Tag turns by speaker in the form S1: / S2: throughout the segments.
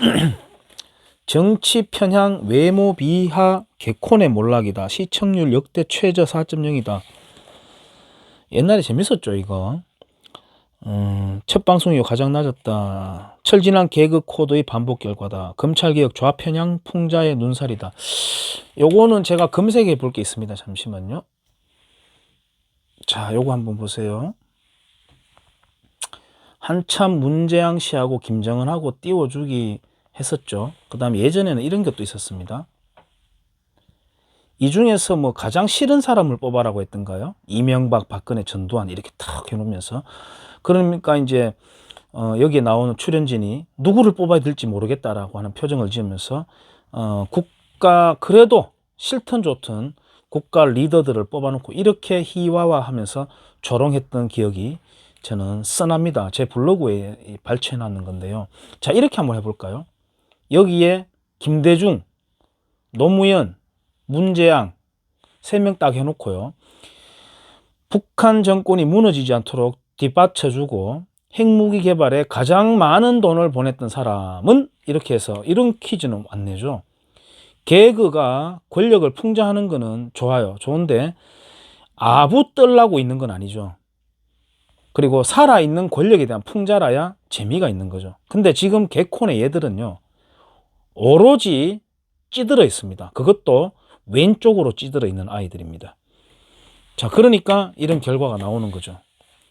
S1: 정치 편향 외모 비하 개콘의 몰락이다. 시청률 역대 최저 4.0이다. 옛날에 재밌었죠 이거. 음, 첫 방송 이후 가장 낮았다. 철진한 개그 코드의 반복 결과다. 검찰개혁 좌편향 풍자의 눈살이다. 요거는 제가 검색해 볼 게 있습니다. 잠시만요. 자, 요거 한번 보세요. 한참 문재양 씨하고 김정은하고 띄워주기 했었죠. 그 다음에 예전에는 이런 것도 있었습니다. 이 중에서 뭐 가장 싫은 사람을 뽑아라고 했던가요? 이명박, 박근혜, 전두환 이렇게 탁 해놓으면서 그러니까 이제 어, 여기에 나오는 출연진이 누구를 뽑아야 될지 모르겠다라고 하는 표정을 지으면서 어, 국가 그래도 싫든 좋든 국가 리더들을 뽑아놓고 이렇게 희화화하면서 조롱했던 기억이 저는 써납니다. 제 블로그에 발췌해놨는 건데요. 자 이렇게 한번 해볼까요? 여기에 김대중, 노무현, 문재양 세 명 딱 해놓고요. 북한 정권이 무너지지 않도록 뒷받쳐주고 핵무기 개발에 가장 많은 돈을 보냈던 사람은 이렇게 해서 이런 퀴즈는 안 내죠. 개그가 권력을 풍자하는 거는 좋아요. 좋은데 아부 떨라고 있는 건 아니죠. 그리고 살아있는 권력에 대한 풍자라야 재미가 있는 거죠. 근데 지금 개콘의 얘들은요. 오로지 찌들어 있습니다. 그것도 왼쪽으로 찌들어 있는 아이들입니다. 자, 그러니까 이런 결과가 나오는 거죠.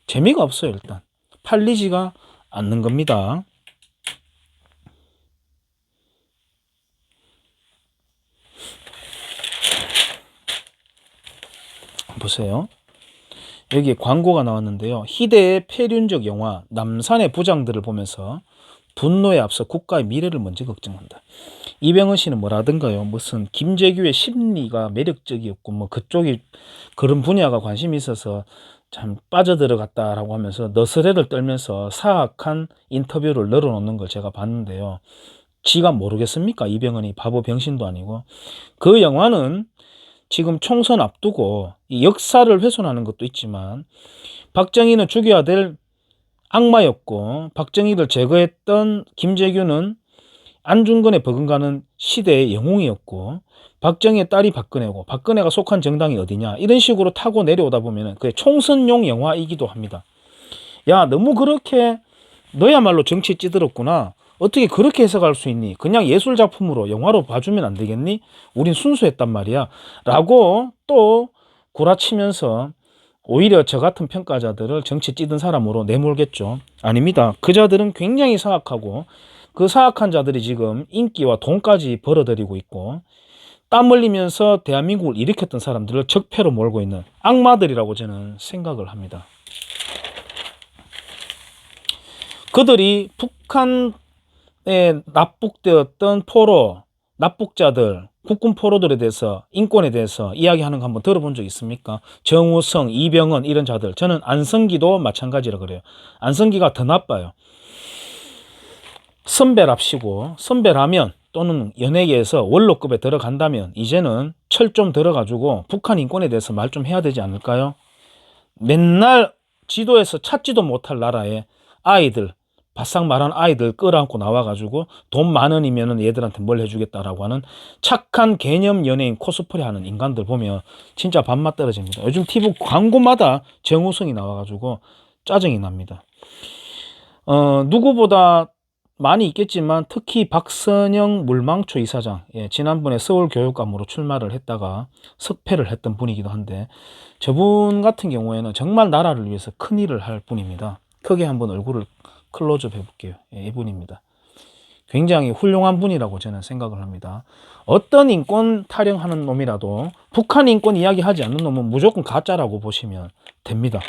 S1: 재미가 없어요, 일단. 팔리지가 않는 겁니다. 보세요. 여기 광고가 나왔는데요. 희대의 폐륜적 영화 남산의 부장들을 보면서 분노에 앞서 국가의 미래를 먼저 걱정한다. 이병헌 씨는 뭐라든가요? 무슨 김재규의 심리가 매력적이었고 뭐 그쪽이 그런 분야가 관심이 있어서 참 빠져들어갔다라고 하면서 너스레를 떨면서 사악한 인터뷰를 늘어놓는 걸 제가 봤는데요. 지가 모르겠습니까? 이병헌이 바보 병신도 아니고 그 영화는 지금 총선 앞두고 이 역사를 훼손하는 것도 있지만 박정희는 죽여야 될 악마였고 박정희를 제거했던 김재규는 안중근에 버금가는 시대의 영웅이었고 박정희의 딸이 박근혜고 박근혜가 속한 정당이 어디냐 이런 식으로 타고 내려오다 보면은 그게 총선용 영화이기도 합니다. 야 너무 그렇게 너야말로 정치 찌들었구나. 어떻게 그렇게 해석할 수 있니? 그냥 예술 작품으로 영화로 봐주면 안 되겠니? 우린 순수했단 말이야. 라고 또 구라치면서 오히려 저 같은 평가자들을 정치 찌든 사람으로 내몰겠죠. 아닙니다. 그 자들은 굉장히 사악하고 그 사악한 자들이 지금 인기와 돈까지 벌어들이고 있고 땀 흘리면서 대한민국을 일으켰던 사람들을 적폐로 몰고 있는 악마들이라고 저는 생각을 합니다. 그들이 북한에 납북되었던 포로, 납북자들, 국군 포로들에 대해서 인권에 대해서 이야기하는 거 한번 들어본 적 있습니까? 정우성, 이병헌 이런 자들 저는 안성기도 마찬가지라 그래요. 안성기가 더 나빠요. 선배랍시고 선배라면 또는 연예계에서 원로급에 들어간다면 이제는 철 좀 들어가지고 북한 인권에 대해서 말 좀 해야 되지 않을까요? 맨날 지도에서 찾지도 못할 나라에 아이들 바싹 말한 아이들 끌어안고 나와가지고 돈 만 원이면은 얘들한테 뭘 해주겠다라고 하는 착한 개념 연예인 코스프레 하는 인간들 보면 진짜 밥맛 떨어집니다. 요즘 TV 광고마다 정우성이 나와가지고 짜증이 납니다. 어, 누구보다 많이 있겠지만 특히 박선영 물망초 이사장, 예, 지난번에 서울교육감으로 출마를 했다가 석패를 했던 분이기도 한데 저분 같은 경우에는 정말 나라를 위해서 큰 일을 할 분입니다. 크게 한번 얼굴을 클로즈업 해볼게요. 예, 이분입니다. 굉장히 훌륭한 분이라고 저는 생각을 합니다. 어떤 인권 타령하는 놈이라도 북한 인권 이야기하지 않는 놈은 무조건 가짜라고 보시면 됩니다.